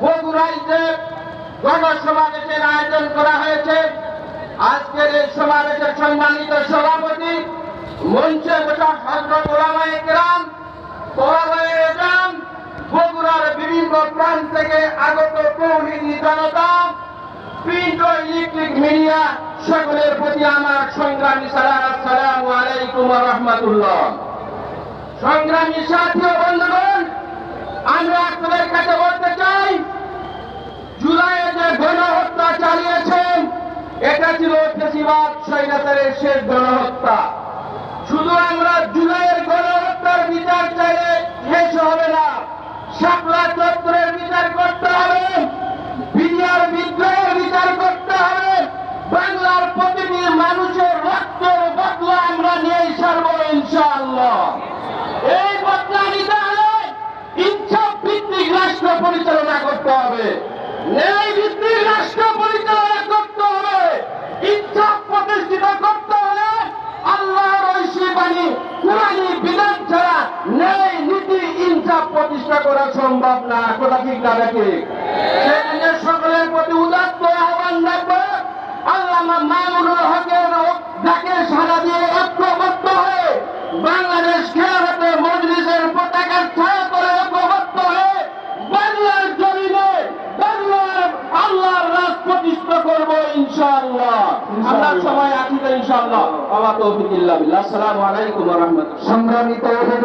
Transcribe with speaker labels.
Speaker 1: বগুড়ায় যে গণসমাবেশের আয়োজন করা হয়েছে। আজকের এই সমাবেশের সম্মানিত সভাপতি মঞ্চে বসা হজরত বগুড়ার বিভিন্ন প্রান্ত থেকে আগত তৌহিদি জনতা, প্রিন্ট ইলেকট্রিক মিডিয়া সকলের প্রতি আমার সংগ্রামী সালাম আলাইকুম রাহমাতুল্লাহ। সংগ্রামী সাথী এটা ছিল ফেসিবাদ সৈন্যতারের শেষ গণহত্যা। শুধু আমরা জুলাইয়ের গণহত্যার বিচার চাইলে শেষ হবে না। শাপলা চত্বরের বিচার করতে হবে বিডিআর বিদ্রোহের বিচার করতে হবে। বাংলার প্রতিটি মানুষের রক্তের বদলা আমরা নিয়ে সারবো ইনশাআল্লাহ। এই বদলা নিতে হলে ইচ্ছা ভিত্তিক রাষ্ট্র পরিচালনা করতে হবে। ন্যায় ভিত্তিক রাষ্ট্র পরিচালনা ন্যায় নীতি ইনসাফ প্রতিষ্ঠা করা সম্ভব না। কথা ঠিক না দেখে সকলের প্রতি উদাত্ত আহ্বান রাখব। আল্লামা মামুনুল হকের ডাকে সারা দিয়ে ঐক্যবদ্ধ হয়ে বাংলাদেশ খেলাফতে মজলিসের পতাকা ছায়া করে ঐক্যবদ্ধ হয়ে বাংলার জমিনে বাংলার আল্লাহর রাজ প্রতিষ্ঠা করব ইনশাআল্লাহ। আমরা তো ইনশাআল্লাহ। আল্লাহ তৌফিক ইল্লা বিল্লাহ। আসসালামু আলাইকুম ওয়া রাহমাতুল্লাহ।
Speaker 2: সংগ্রামী তৌহিদ